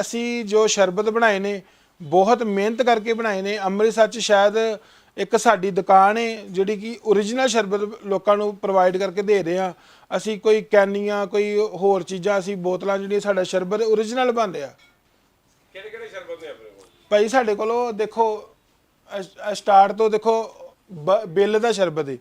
ਅਸੀਂ ਜੋ ਸ਼ਰਬਤ ਬਣਾਏ ਨੇ ਬਹੁਤ ਮਿਹਨਤ ਕਰਕੇ ਬਣਾਏ ਨੇ। ਅੰਮ੍ਰਿਤਸਰ ਚ ਸ਼ਾਇਦ ਇੱਕ ਸਾਡੀ ਦੁਕਾਨ ਹੈ ਜਿਹੜੀ ਕਿ origignal ਸ਼ਰਬਤ ਲੋਕਾਂ ਨੂੰ ਪ੍ਰੋਵਾਈਡ ਕਰਕੇ ਦੇ ਰਹੇ ਆ ਅਸੀਂ ਕੋਈ ਕੈਨੀਆਂ ਕੋਈ ਹੋਰ ਚੀਜ਼ਾਂ ਅਸੀਂ ਬੋਤਲਾਂ ਜਿਹੜੀਆਂ ਸਾਡਾ ਸ਼ਰਬਤ origignal ਬਣ ਰਿਹਾ ਕਿਹੜੇ ਕਿਹੜੇ ਸ਼ਰਬਤ ਨੇ ਆਪਣੇ ਕੋਲ? ਭਾਈ ਸਾਡੇ ਕੋਲੋਂ ਦੇਖੋ ਸਟਾਰਟ ਤੋਂ ਦੇਖੋ ਬਿੱਲ ਦਾ ਸ਼ਰਬਤ ਹੈ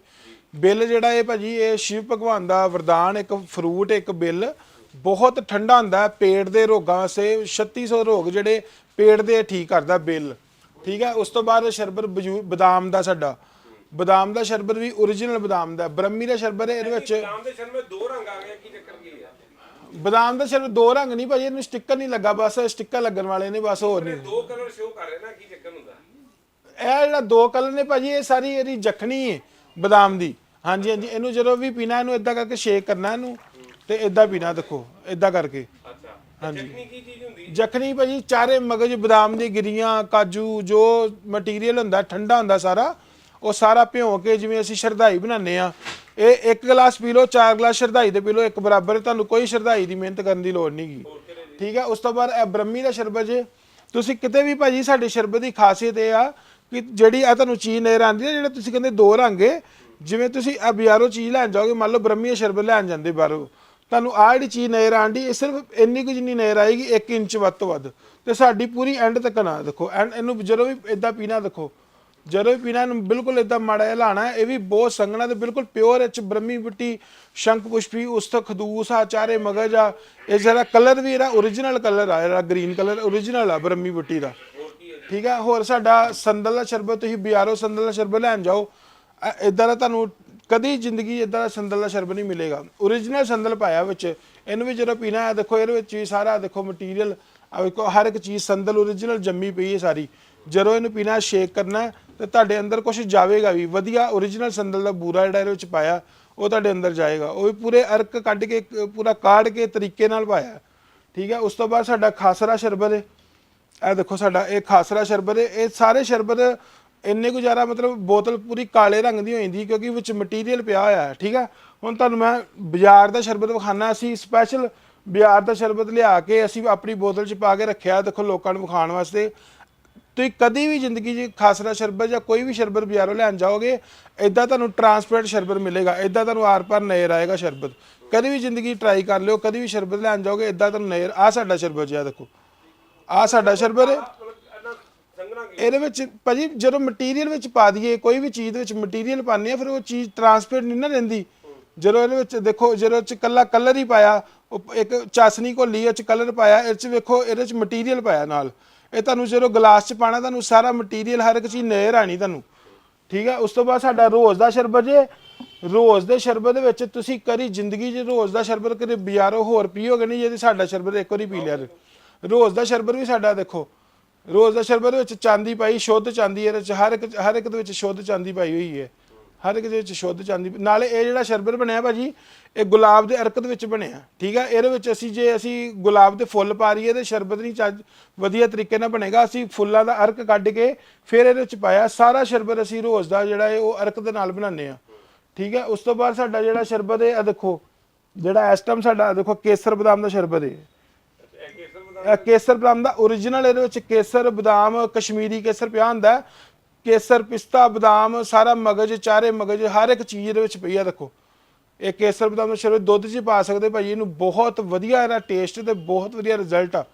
ਬਿੱਲ ਜਿਹੜਾ ਇਹ ਭਾਜੀ ਇਹ ਸ਼ਿਵ ਭਗਵਾਨ ਦਾ ਵਰਦਾਨ ਇੱਕ ਫਰੂਟ ਇੱਕ ਬਿੱਲ। ਬਹੁਤ ਠੰਡਾ ਹੁੰਦਾ ਹੈ ਪੇਟ ਦੇ ਰੋਗਾਂ ਵਾਸਤੇ 3600 ਰੋਗ ਜਿਹੜੇ ਪੇਟ ਦੇ ਠੀਕ ਕਰਦਾ ਬਿੱਲ। ਠੀਕ ਹੈ? ਉਸ ਤੋਂ ਬਾਅਦ ਸ਼ਰਬਤ ਬਜੂ- ਬਦਾਮ ਦਾ ਸਾਡਾ। ਬਦਾਮ ਦਾ ਸ਼ਰਬਤ ਵੀ origignal ਬਦਾਮ ਦਾ। ਬ੍ਰਹਮੀ ਦਾ ਸ਼ਰਬਤ ਹੈ ਇਹਦੇ ਵਿੱਚ ਨਾਮ ਦੇ ਸ਼ਰਬਤ ਦੋ ਰੰਗ ਆ ਗਏ ਕੀ ਚੱਕਰ ਕੀ ਹੈ ਬਦਾਮ ਦਾ ਸ਼ਰਬਤ ਦੋ ਰੰਗ ਨਹੀਂ ਭਾਜੀ ਇਹਨੂੰ ਸਟicker ਨਹੀਂ ਲੱਗਾ ਬਸ ਸਟicker ਲੱਗਣ ਵਾਲੇ ਨੇ ਬਸ ਹੋਰ ਨਹੀਂ। ਦੋ ਕਲਰ ਸ਼ੋ ਕਰ ਰਹੇ ਨਾ ਕੀ ਚੱਕਰ ਹੁੰਦਾ? ਇਹ ਜਿਹੜਾ ਦੋ ਕਲਰ ਨੇ ਭਾਜੀ ਇਹ ਸਾਰੀ ਇਹਦੀ ਜਖਣੀ ਹੈ ਬਦਾਮ ਦੀ। ਹਾਂਜੀ ਹਾਂਜੀ ਇਹਨੂੰ ਜਦੋਂ ਵੀ ਪੀਣਾ ਇਹਨੂੰ ਇਦਾਂ ਕਰਕੇ ਸ਼ੇਕ ਕਰਨਾ ਇਹਨੂੰ। ਤੇ ਇਦਾਂ ਪੀਣਾ ਦੇਖੋ ਇਦਾਂ ਕਰਕੇ। ਅੱਛਾ ਹਾਂਜੀ। ਚਟਨੀ ਕੀ ਚੀਜ਼ ਹੁੰਦੀ ਜਖਣੀ ਭਾਜੀ ਚਾਰੇ ਮਗਜ ਬਦਾਮ ਦੀ ਗਿਰੀਆਂ ਕਾਜੂ ਜੋ ਮਟੀਰੀਅਲ ਹੁੰਦਾ ਠੰਡਾ ਹੁੰਦਾ ਸਾਰਾ ਉਹ ਸਾਰਾ ਭਿਓ ਕੇ ਜਿਵੇਂ ਅਸੀਂ ਸ਼ਰਧਾਈ ਬਣਾਉਂਦੇ ਆ ਇਹ ਇੱਕ ਗਲਾਸ ਪੀ ਲਓ ਚਾਰ ਗਲਾਸ ਸ਼ਰਧਾਈ ਦੇ ਪੀ ਲਓ ਇੱਕ ਬਰਾਬਰ ਹੈ, ਤੁਹਾਨੂੰ ਕੋਈ ਸ਼ਰਧਾਈ ਦੀ ਮਿਹਨਤ ਕਰਨ ਦੀ ਲੋੜ ਨਹੀਂਗੀ ਠੀਕ ਹੈ ਉਸ ਤੋਂ ਬਾਅਦ ਇਹ ਬ੍ਰਹਮੀ ਦਾ ਸ਼ਰਬਤ ਜੇ। ਤੁਸੀਂ ਕਿਤੇ ਵੀ ਭਾਜੀ ਸਾਡੇ ਸ਼ਰਬਤ ਦੀ ਖਾਸੀਅਤ ਇਹ ਆ ਕਿ ਜਿਹੜੀ ਆ ਤੁਹਾਨੂੰ ਚੀਜ਼ ਨਜ਼ਰ ਆਉਂਦੀ ਹੈ ਜਿਹੜਾ ਤੁਸੀਂ ਕਹਿੰਦੇ ਦੋ ਰੰਗ ਜਿਵੇਂ ਤੁਸੀਂ ਆ ਬਾਜ਼ਾਰੋਂ ਚੀਜ਼ ਲੈਣ ਜਾਓਗੇ ਮੰਨ ਲਓ ਬ੍ਰਹਮੀ ਦਾ ਸ਼ਰਬਤ ਲੈਣ ਜਾਂਦੇ ਬਾਹਰੋਂ। ਤੁਹਾਨੂੰ ਆਹ ਜਿਹੜੀ ਚੀਜ਼ ਨਜ਼ਰ ਆਂਦੀ ਇਹ ਸਿਰਫ ਇੰਨੀ ਕੁ ਜਿੰਨੀ ਨਜ਼ਰ ਆਏਗੀ 1 ਇੰਚ ਵੱਧ ਤੋਂ ਵੱਧ। ਤੇ ਸਾਡੀ ਪੂਰੀ ਐਂਡ ਤੱਕ ਨਾ ਦੇਖੋ। ਐਂਡ ਇਹਨੂੰ ਜਦੋਂ ਵੀ ਇਦਾਂ ਪੀਣਾ ਦੇਖੋ। ਜਦੋਂ ਵੀ ਪੀਣਾ, ਇਹਨੂੰ ਬਿਲਕੁਲ ਇਦਾਂ ਮਾੜਾ ਜਿਹਾ ਲਾਣਾ ਇਹ ਵੀ ਬਹੁਤ ਸੰਘਣਾ ਤੇ ਬਿਲਕੁਲ ਪਿਓਰ ਇਹ ਚ ਬ੍ਰਹਮੀ ਬੁੱਟੀ ਸ਼ੰਖ ਪੁਸ਼ਪੀ ਉਸਤ ਖਦੂਸ ਆ, ਚਾਰੇ ਮਗਜ ਆ। ਇਹ ਜਿਹੜਾ ਕਲਰ ਵੀ ਇਹਦਾ origignal ਕਲਰ ਆ ਜਿਹੜਾ ਗ੍ਰੀਨ ਕਲਰ origignal ਆ ਬ੍ਰਹਮੀ ਬੁੱਟੀ ਦਾ। ਠੀਕ ਆ? ਹੋਰ ਸਾਡਾ ਸੰਦਲ ਦਾ ਸ਼ਰਬਤ, ਤੁਸੀਂ ਬਾਜ਼ਾਰੋਂ ਸੰਦਲ ਦਾ ਸ਼ਰਬਤ ਲੈਣ ਜਾਓ। ਇਦਾਂ ਦਾ ਤੁਹਾਨੂੰ ਕਦੀ ਜ਼ਿੰਦਗੀ ਇਦਾਂ ਦਾ ਸੰਦਲ ਦਾ ਸ਼ਰਬ ਨਹੀਂ ਮਿਲੇਗਾ। Origignal ਸੰਦਲ ਪਾਇਆ ਵਿੱਚ ਇਹਨੂੰ ਵੀ ਜਦੋਂ ਪੀਣਾ ਹੈ ਦੇਖੋ ਇਹਦੇ ਵਿੱਚ ਵੀ ਸਾਰਾ ਦੇਖੋ ਮਟੀਰੀਅਲ ਆ ਵੇਖੋ ਹਰ ਇੱਕ ਚੀਜ਼ ਸੰਦਲ origignal ਜੰਮੀ ਪਈ ਹੈ ਸਾਰੀ। ਜਦੋਂ ਇਹਨੂੰ ਪੀਣਾ ਸ਼ੇਕ ਕਰਨਾ ਹੈ, ਤੇ ਤੁਹਾਡੇ ਅੰਦਰ ਕੁਝ ਜਾਵੇਗਾ ਵੀ ਵਧੀਆ origignal ਸੰਦਲ ਦਾ ਬੂਰਾ ਜਿਹੜਾ ਇਹਦੇ ਵਿੱਚ ਪਾਇਆ ਉਹ ਤੁਹਾਡੇ ਅੰਦਰ ਜਾਏਗਾ। ਉਹ ਵੀ ਪੂਰੇ ਅਰਕ ਕੱਢ ਕੇ ਪੂਰਾ ਕਾੜ ਕੇ ਤਰੀਕੇ ਨਾਲ ਪਾਇਆ। ਠੀਕ ਹੈ ਉਸ ਤੋਂ ਬਾਅਦ ਸਾਡਾ ਖਾਸਰਾ ਸ਼ਰਬਤ ਹੈ। ਇਹ ਦੇਖੋ ਸਾਡਾ ਇਹ ਖਾਸਰਾ ਸ਼ਰਬਤ ਹੈ। ਇਹ ਸਾਰੇ ਸ਼ਰਬਤ ਇੰਨੇ ਕੁ ਜ਼ਿਆਦਾ ਮਤਲਬ ਬੋਤਲ ਪੂਰੀ ਕਾਲੇ ਰੰਗ ਦੀ ਹੋ ਜਾਂਦੀ ਕਿਉਂਕਿ ਵਿੱਚ ਮਟੀਰੀਅਲ ਪਿਆ ਹੋਇਆ ਹੈ, ਠੀਕ ਹੈ ਹੁਣ ਤੁਹਾਨੂੰ ਮੈਂ ਬਾਜ਼ਾਰ ਦਾ ਸ਼ਰਬਤ ਵਿਖਾਣਾ ਅਸੀਂ ਸਪੈਸ਼ਲ ਬਾਜ਼ਾਰ ਦਾ ਸ਼ਰਬਤ ਲਿਆ ਕੇ ਅਸੀਂ ਆਪਣੀ ਬੋਤਲ 'ਚ ਪਾ ਕੇ ਰੱਖਿਆ, ਦੇਖੋ ਲੋਕਾਂ ਨੂੰ ਵਿਖਾਉਣ ਵਾਸਤੇ। ਤੁਸੀਂ ਕਦੀ ਵੀ ਜ਼ਿੰਦਗੀ 'ਚ ਖਾਸਰਾ ਸ਼ਰਬਤ ਜਾਂ ਕੋਈ ਵੀ ਸ਼ਰਬਤ ਬਾਜ਼ਾਰੋਂ ਲੈਣ ਜਾਓਗੇ ਇਦਾਂ ਤੁਹਾਨੂੰ ਟਰਾਂਸਪੇਰੈਂਟ ਸ਼ਰਬਤ ਮਿਲੇਗਾ ਇਦਾਂ ਤੁਹਾਨੂੰ ਆਰ-ਪਾਰ ਨਜ਼ਰ ਆਏਗਾ ਸ਼ਰਬਤ। ਕਦੀ ਵੀ ਜ਼ਿੰਦਗੀ ਟਰਾਈ ਕਰ ਲਿਓ, ਕਦੀ ਵੀ ਸ਼ਰਬਤ ਲੈਣ ਜਾਓਗੇ ਇਦਾਂ ਤੁਹਾਨੂੰ ਨਜ਼ਰ ਆ ਸਾਡਾ ਸ਼ਰਬਤ ਜਿਆ ਦੇਖੋ। ਆ ਸਾਡਾ ਸ਼ਰਬਤ ਹੈ ਮਤਲਬ ਇਹਨਾਂ ਸੰਗਣਾ ਕੀ ਇਹਦੇ ਵਿੱਚ ਭਾਜੀ ਜਦੋਂ ਮਟੀਰੀਅਲ ਵਿੱਚ ਪਾ ਦਈਏ, ਕੋਈ ਵੀ ਚੀਜ਼ ਦੇ ਵਿੱਚ ਮਟੀਰੀਅਲ ਪਾਉਂਦੇ ਆ ਫਿਰ ਉਹ ਚੀਜ਼ ਟਰਾਂਸਪੇਰੈਂਟ ਨਹੀਂ ਨਾ ਰਹਿੰਦੀ। ਜਦੋਂ ਇਹਦੇ ਵਿੱਚ ਦੇਖੋ, ਜਦੋਂ ਚ ਕੱਲਾ ਕਲਰ ਹੀ ਪਾਇਆ, ਉਹ ਇੱਕ ਚਾਸਨੀ ਘੋਲੀ, ਇਹ ਚ ਕਲਰ ਪਾਇਆ, ਇਹ ਚ ਵੇਖੋ, ਇਹਦੇ ਚ ਮਟੀਰੀਅਲ ਪਾਇਆ ਨਾਲ। ਇਹ ਤੁਹਾਨੂੰ ਜਦੋਂ ਗਲਾਸ ਚ ਪਾਣਾ ਤੁਹਾਨੂੰ ਸਾਰਾ ਮਟੀਰੀਅਲ ਹਰ ਇੱਕ ਚੀਜ਼ ਨਜ਼ਰ ਆਣੀ ਤੁਹਾਨੂੰ। ਠੀਕ ਹੈ ਉਸ ਤੋਂ ਬਾਅਦ ਸਾਡਾ ਰੋਜ਼ ਦਾ ਸ਼ਰਬਤ ਜੇ, ਰੋਜ਼ ਦੇ ਸ਼ਰਬਤ ਦੇ ਵਿੱਚ ਤੁਸੀਂ ਕਰੀ ਜ਼ਿੰਦਗੀ 'ਚ ਰੋਜ਼ ਦਾ ਸ਼ਰਬਤ ਕਦੇ ਬਾਜ਼ਾਰੋਂ ਹੋਰ ਪੀਓਗੇ ਨਹੀਂ, ਜੇ ਸਾਡਾ ਸ਼ਰਬਤ ਇੱਕ ਵਾਰੀ ਪੀ ਲਿਆ ਤੇ। ਰੋਜ਼ ਦਾ ਸ਼ਰਬਤ ਵੀ ਸਾਡਾ ਦੇਖੋ ਰੋਜ਼ ਦਾ ਸ਼ਰਬਤ ਵਿੱਚ ਚਾਂਦੀ ਪਾਈ, ਸ਼ੁੱਧ ਚਾਂਦੀ ਇਹਦੇ ਵਿੱਚ ਹਰ ਇੱਕ ਹਰ ਇੱਕ ਦੇ ਵਿੱਚ ਸ਼ੁੱਧ ਚਾਂਦੀ ਪਾਈ ਹੋਈ ਹੈ। ਹਰ ਇੱਕ ਦੇ ਵਿੱਚ ਸ਼ੁੱਧ ਚਾਂਦੀ ਨਾਲੇ ਇਹ ਜਿਹੜਾ ਸ਼ਰਬਤ ਬਣਿਆ ਭਾਜੀ, ਇਹ ਗੁਲਾਬ ਦੇ ਅਰਕਤ ਵਿੱਚ ਬਣਿਆ, ਠੀਕ ਹੈ ਇਹਦੇ ਵਿੱਚ ਅਸੀਂ ਜੇ ਅਸੀਂ ਗੁਲਾਬ ਦੇ ਫੁੱਲ ਪਾ ਰਹੀਏ ਤੇ ਸ਼ਰਬਤ ਨਹੀਂ ਚੱਜ ਵਧੀਆ ਤਰੀਕੇ ਨਾਲ ਬਣੇਗਾ। ਅਸੀਂ ਫੁੱਲਾਂ ਦਾ ਅਰਕ ਕੱਢ ਕੇ ਫਿਰ ਇਹਦੇ ਵਿੱਚ ਪਾਇਆ। ਸਾਰਾ ਸ਼ਰਬਤ ਅਸੀਂ ਰੋਜ਼ ਦਾ ਜਿਹੜਾ ਹੈ ਉਹ ਅਰਕ ਦੇ ਨਾਲ ਬਣਾਉਂਦੇ ਆ ਠੀਕ ਹੈ ਉਸ ਤੋਂ ਬਾਅਦ ਸਾਡਾ ਜਿਹੜਾ ਸ਼ਰਬਤ ਹੈ ਆ ਦੇਖੋ, ਜਿਹੜਾ ਇਸ ਟਾਈਮ ਸਾਡਾ ਦੇਖੋ, ਕੇਸਰ ਬਦਾਮ ਦਾ ਸ਼ਰਬਤ ਹੈ। ਇਹ ਕੇਸਰ ਬਦਾਮ ਦਾ origignal ਇਹਦੇ ਵਿੱਚ ਕੇਸਰ ਬਦਾਮ ਕਸ਼ਮੀਰੀ ਕੇਸਰ ਪਿਆ ਹੁੰਦਾ ਹੈ। ਕੇਸਰ ਪਿਸਤਾ ਬਦਾਮ ਸਾਰਾ ਮਗਜ ਚਾਰੇ ਮਗਜ ਹਰ ਇੱਕ ਚੀਜ਼ ਇਹਦੇ ਵਿੱਚ ਪਈ ਆ ਦੇਖੋ। ਇਹ ਕੇਸਰ ਬਦਾਮ ਦਾ ਸ਼ਰਬਤ ਦੁੱਧ 'ਚ ਹੀ ਪਾ ਸਕਦੇ ਭਾਜੀ ਇਹਨੂੰ ਬਹੁਤ ਵਧੀਆ ਇਹਦਾ ਟੇਸਟ ਤੇ ਬਹੁਤ ਵਧੀਆ ਰਿਜ਼ਲਟ ਆ।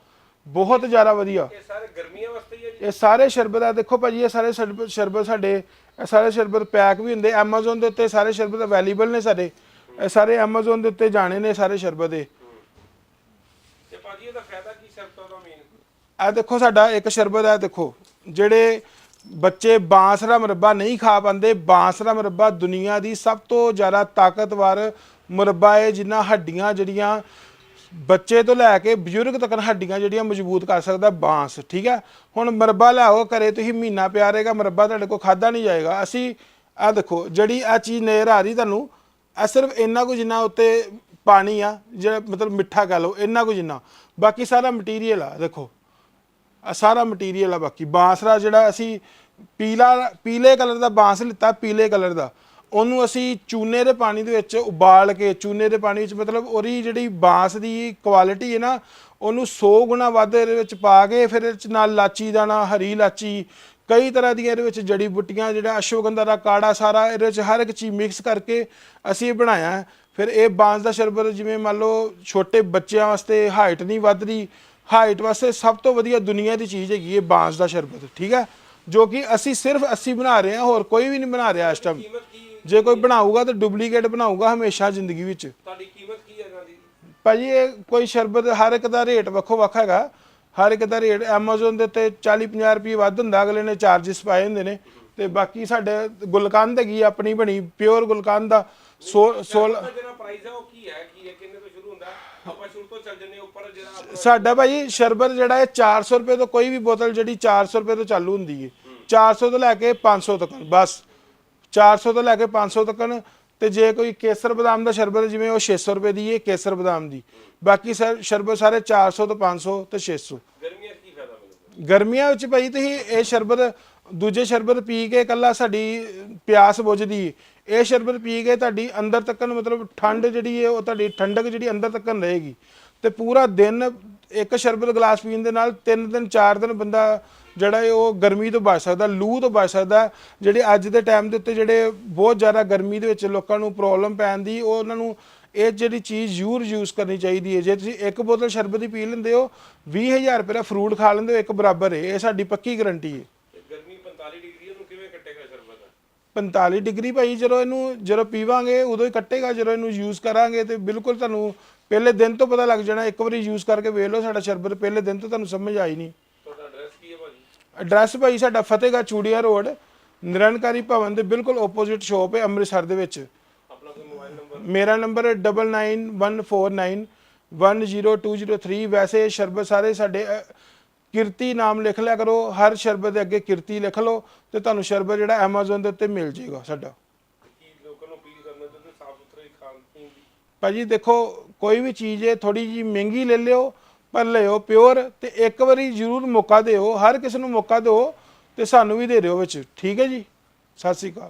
ਬਹੁਤ ਜ਼ਿਆਦਾ ਵਧੀਆ। ਇਹ ਸਾਰੇ ਗਰਮੀਆਂ ਵਾਸਤੇ ਹੀ ਹੈ ਜੀ। ਇਹ ਸਾਰੇ ਸ਼ਰਬਤ ਆ। ਦੇਖੋ ਭਾਜੀ ਇਹ ਸਾਰੇ ਸ਼ਰਬਤ ਸ਼ਰਬਤ ਸਾਡੇ ਇਹ ਸਾਰੇ ਸ਼ਰਬਤ ਪੈਕ ਵੀ ਹੁੰਦੇ। Amazon ਦੇ ਉੱਤੇ ਸਾਰੇ ਸ਼ਰਬਤ ਅਵੇਲੇਬਲ ਨੇ ਸਾਡੇ। ਇਹ ਸਾਰੇ Amazon ਦੇ ਉੱਤੇ ਜਾਣੇ ਨੇ ਸਾਰੇ ਸ਼ਰਬਤ ਇਹ। ਫਾਇਦਾ ਕੀ ਸ਼ਰਬਤਾਂ ਦਾ ਮੇਨ ਇਹ ਦੇਖੋ ਸਾਡਾ ਇੱਕ ਸ਼ਰਬਤ ਹੈ, ਦੇਖੋ, ਜਿਹੜੇ ਬੱਚੇ ਬਾਂਸ ਦਾ ਮੁਰੱਬਾ ਨਹੀਂ ਖਾ ਪਾਉਂਦੇ, ਬਾਂਸ ਦਾ ਮੁਰੱਬਾ ਦੁਨੀਆ ਦੀ ਸਭ ਤੋਂ ਜ਼ਿਆਦਾ ਤਾਕਤਵਰ ਮੁਰੱਬਾ ਹੈ, ਜਿੰਨਾ ਹੱਡੀਆਂ ਜਿਹੜੀਆਂ ਬੱਚੇ ਤੋਂ ਲੈ ਕੇ ਬਜ਼ੁਰਗ ਤੱਕ ਹੱਡੀਆਂ ਜਿਹੜੀਆਂ ਮਜ਼ਬੂਤ ਕਰ ਸਕਦਾ ਬਾਂਸ, ਠੀਕ ਹੈ? ਹੁਣ ਮੁਰੱਬਾ ਲਿਆਓ ਘਰੇ, ਤੁਸੀਂ ਮਹੀਨਾ ਪਿਆ ਰਹੇਗਾ, ਮੁਰੱਬਾ ਤੁਹਾਡੇ ਕੋਲ ਖਾਦਾ ਨਹੀਂ ਜਾਏਗਾ। ਅਸੀਂ ਆ ਦੇਖੋ, ਜਿਹੜੀ ਆ ਚੀਜ਼ ਨਜ਼ਰ ਆ ਰਹੀ ਤੁਹਾਨੂੰ, ਇਹ ਸਿਰਫ ਇੰਨਾ ਕੁ ਜਿੰਨਾ ਉੱਤੇ ਪਾਣੀ ਆ, ਜਿਹੜਾ ਮਤਲਬ ਮਿੱਠਾ ਕਹ ਲਓ, ਇੰਨਾ ਕੁ ਜਿੰਨਾ। ਬਾਕੀ ਸਾਰਾ ਮਟੀਰੀਅਲ ਆ, ਦੇਖੋ। ਆ ਸਾਰਾ ਮਟੀਰੀਅਲ ਆ ਬਾਕੀ। ਬਾਂਸ ਦਾ ਜਿਹੜਾ ਅਸੀਂ ਪੀਲਾ, ਪੀਲੇ ਕਲਰ ਦਾ ਬਾਂਸ ਲਿੱਤਾ, ਪੀਲੇ ਕਲਰ ਦਾ। ਉਹਨੂੰ ਅਸੀਂ ਚੂਨੇ ਦੇ ਪਾਣੀ ਦੇ ਵਿੱਚ ਉਬਾਲ ਕੇ, ਚੂਨੇ ਦੇ ਪਾਣੀ ਵਿੱਚ ਮਤਲਬ ਉਹਦੀ ਜਿਹੜੀ ਬਾਂਸ ਦੀ ਕੁਆਲਿਟੀ ਹੈ ਨਾ, ਉਹਨੂੰ 100 ਗੁਣਾ ਵੱਧ ਇਹਦੇ ਵਿੱਚ ਪਾ ਕੇ ਫਿਰ ਇਹਦੇ ਚ ਨਾਲ ਲਾਚੀ ਦਾਣਾ, ਹਰੀ ਲਾਚੀ, ਕਈ ਤਰ੍ਹਾਂ ਦੀਆਂ ਇਹਦੇ ਵਿੱਚ ਜੜੀ ਬੂਟੀਆਂ, ਜਿਹੜਾ ਅਸ਼ਵਗੰਧਾ ਦਾ ਕਾੜਾ ਸਾਰਾ ਇਹਦੇ ਵਿੱਚ ਹਰ ਇੱਕ ਚੀਜ਼ ਮਿਕਸ ਕਰਕੇ ਅਸੀਂ ਬਣਾਇਆ। ਫਿਰ ਇਹ ਬਾਂਸ ਦਾ ਸ਼ਰਬਤ ਜਿਵੇਂ ਮੰਨ ਲਓ ਛੋਟੇ ਬੱਚਿਆਂ ਵਾਸਤੇ ਹਾਈਟ ਨਹੀਂ ਵੱਧ ਰਹੀ ਹਾਈਟ ਵਾਸਤੇ ਸਭ ਤੋਂ ਵਧੀਆ ਦੁਨੀਆ ਦੀ ਚੀਜ਼ ਹੈਗੀ ਇਹ ਬਾਂਸ ਦਾ ਸ਼ਰਬਤ ਠੀਕ ਹੈ? ਜੋ ਕਿ ਅਸੀਂ ਸਿਰਫ ਅਸੀਂ ਬਣਾ ਰਹੇ ਹਾਂ ਹੋਰ ਕੋਈ ਵੀ ਨਹੀਂ ਬਣਾ ਰਿਹਾ ਇਸ ਟਾਈਮ ਜੇ ਕੋਈ ਬਣਾਊਗਾ ਤਾਂ ਡੁਪਲੀਕੇਟ ਬਣਾਊਗਾ ਹਮੇਸ਼ਾ ਜ਼ਿੰਦਗੀ ਵਿੱਚ। ਤੁਹਾਡੀ ਕੀਮਤ ਕੀ ਹੈ ਇਹਨਾਂ ਦੀ? ਭਾਜੀ ਇਹ ਕੋਈ ਸ਼ਰਬਤ ਹਰ ਇੱਕ ਦਾ ਰੇਟ ਵੱਖੋ ਵੱਖ ਹੈਗਾ। ਹਰ ਇੱਕ ਦਾ ਰੇਟ Amazon ਦੇ ਉੱਤੇ 40 50 ਰੁਪਏ ਵੱਧ ਹੁੰਦਾ ਅਗਲੇ ਨੇ ਚਾਰजेस ਪਾਏ ਹੁੰਦੇ ਨੇ। ਤੇ ਬਾਕੀ ਸਾਡੇ ਗੁਲਕੰਦ ਹੈਗੀ ਆਪਣੀ ਬਣੀ ਪਿਓਰ ਗੁਲਕੰਦ ਦਾ 16 ਉਹਦਾ ਜਿਹੜਾ ਪ੍ਰਾਈਸ ਹੈ ਉਹ ਕੀ ਹੈ? ਕੀ ਹੈ? ਕਿੰਨੇ ਤੋਂ ਸ਼ੁਰੂ ਹੁੰਦਾ? ਹੈ? ਆਪਾਂ ਸ਼ੁਰੂ ਤੋਂ ਚੱਲ ਜੰਨੇ ਉੱਪਰ ਜਿਹੜਾ ਆਪਣਾ ਸਾਡਾ ਭਾਜੀ ਸ਼ਰਬਤ ਜਿਹੜਾ ਹੈ 400 ਰੁਪਏ ਤੋਂ ਕੋਈ ਵੀ ਬੋਤਲ ਜਿਹੜੀ 400 ਰੁਪਏ ਤੋਂ ਚਾਲੂ ਹੁੰਦੀ ਹੈ। 400 ਤੋਂ ਲੈ ਕੇ 500 ਤੱਕ ਬਸ। 400 ਤੋਂ ਲੈ ਕੇ 500 ਤੱਕ ਤੇ ਜੇ ਕੋਈ ਕੇਸਰ ਬਦਾਮ ਦਾ ਸ਼ਰਬਤ ਜਿਵੇਂ ਉਹ 600 ਰੁਪਏ ਦੀ ਹੈ ਕੇਸਰ ਬਦਾਮ ਦੀ। ਬਾਕੀ ਸਰ ਸ਼ਰਬਤ ਸਾਰੇ 400 ਤੋਂ 500 ਤੇ 600 ਗਰਮੀਆਂ ਕੀ ਫਾਇਦਾ ਗਰਮੀਆਂ ਵਿੱਚ ਭਾਈ ਤੁਸੀਂ ਇਹ ਸ਼ਰਬਤ ਦੂਜੇ ਸ਼ਰਬਤ ਪੀ ਕੇ ਕੱਲਾ ਸਾਡੀ ਪਿਆਸ ਬੁਝਦੀ। ਇਹ ਸ਼ਰਬਤ ਪੀ ਕੇ ਤੁਹਾਡੀ ਅੰਦਰ ਤੱਕਨ ਮਤਲਬ ਠੰਡ ਜਿਹੜੀ ਹੈ, ਉਹ ਤੁਹਾਡੀ ਠੰਡਕ ਜਿਹੜੀ ਅੰਦਰ ਤੱਕਨ ਰਹੇਗੀ। ਤੇ ਪੂਰਾ ਦਿਨ ਇੱਕ ਸ਼ਰਬਤ ਗਲਾਸ ਪੀਣ ਦੇ ਨਾਲ ਤਿੰਨ ਦਿਨ, ਚਾਰ ਦਿਨ ਬੰਦਾ ਜਿਹੜਾ ਹੈ, ਉਹ ਗਰਮੀ ਤੋਂ ਬਚ ਸਕਦਾ, ਲੂ ਤੋਂ ਬਚ ਸਕਦਾ। ਜਿਹੜੇ ਅੱਜ ਦੇ ਟਾਈਮ ਦੇ ਉੱਤੇ ਜਿਹੜੇ ਬਹੁਤ ਜ਼ਿਆਦਾ ਗਰਮੀ ਦੇ ਵਿੱਚ ਲੋਕਾਂ ਨੂੰ ਪ੍ਰੋਬਲਮ ਪੈਣ ਦੀ, ਉਹ ਉਹਨਾਂ ਨੂੰ ਇਹ ਜਿਹੜੀ ਚੀਜ਼ ਯੂਰ ਯੂਜ਼ ਕਰਨੀ ਚਾਹੀਦੀ ਹੈ। ਜੇ ਤੁਸੀਂ ਇੱਕ ਬੋਤਲ ਸ਼ਰਬਤ ਹੀ ਪੀ ਲੈਂਦੇ ਹੋ 20000 ਰੁਪਏ ਦਾ ਫਰੂਟ ਖਾ ਲੈਂਦੇ ਹੋ, ਇੱਕ ਬਰਾਬਰ ਹੈ। ਇਹ ਸਾਡੀ ਪੱਕੀ ਗਾਰੰਟੀ ਹੈ ਤੇ ਗਰਮੀ 45 ਡਿਗਰੀ ਉਹਨੂੰ ਕਿਵੇਂ ਕੱਟੇਗਾ ਸ਼ਰਬਤ 45 ਡਿਗਰੀ ਭਾਈ ਜਦੋਂ ਇਹਨੂੰ ਜਦੋਂ ਪੀਵਾਂਗੇ ਉਦੋਂ ਹੀ ਕੱਟੇਗਾ ਜਦੋਂ ਇਹਨੂੰ ਯੂਜ਼ ਕਰਾਂਗੇ ਤੇ ਬਿਲਕੁਲ ਤੁਹਾਨੂੰ ਪਹਿਲੇ ਦਿਨ ਤੋਂ ਪਤਾ ਲੱਗ ਜਾਣਾ ਇੱਕ ਵਾਰੀ ਯੂਜ਼ ਕਰਕੇ ਵੇਖ ਲਓ ਸਾਡਾ ਸ਼ਰਬਤ ਪਹਿਲੇ ਦਿਨ ਤੋਂ ਤੁਹਾਨੂੰ ਸਮਝ ਆਈ ਨਹੀਂ। ਤੁਹਾਡਾ ਐਡਰੈਸ ਕੀ ਹੈ ਭਾਜੀ? ਐਡਰੈਸ ਭਾਈ ਸਾਡਾ ਫਤਿਹਗੜ੍ਹ ਚੂੜੀਆ ਰੋਡ ਨਿਰੰਕਾਰੀ ਭਵਨ ਦੇ ਬਿਲਕੁਲ ਆਪੋਜ਼ਿਟ ਸ਼ੋਪ ਹੈ ਅੰਮ੍ਰਿਤਸਰ ਦੇ ਵਿੱਚ। ਆਪਣਾ ਕੋਈ ਮੋਬਾਈਲ ਨੰਬਰ ਮੇਰਾ ਨੰਬਰ ਹੈ 9914910203 ਵੈਸੇ ਸ਼ਰਬਤ ਸਾਰੇ ਸਾਡੇ ਕਿਰਤੀ ਨਾਮ ਲਿਖ ਲਿਆ ਕਰੋ, ਹਰ ਸ਼ਰਬਤ ਦੇ ਅੱਗੇ ਕਿਰਤੀ ਲਿਖ ਲਓ ਤੇ ਤੁਹਾਨੂੰ ਸ਼ਰਬਤ ਜਿਹੜਾ Amazon ਦੇ ਉੱਤੇ ਮਿਲ ਜਾਏਗਾ ਸਾਡਾ। ਕੀ ਲੋਕਾਂ ਭਾਜੀ ਦੇਖੋ, ਕੋਈ ਵੀ ਚੀਜ਼ ਹੈ ਥੋੜੀ ਜੀ ਮਹਿੰਗੀ ਲੈ ਲਿਓ, ਪਰ ਲਿਓ ਪਿਓਰ ਤੇ ਇੱਕ ਵਾਰੀ ਜ਼ਰੂਰ ਮੌਕਾ ਦਿਓ, ਹਰ ਕਿਸੇ ਨੂੰ ਮੌਕਾ ਦਿਓ ਤੇ ਸਾਨੂੰ ਵੀ ਦੇ ਦਿਓ ਵਿੱਚ। ਠੀਕ ਹੈ ਜੀ? ਸਤਿ ਸ਼੍ਰੀ ਅਕਾਲ।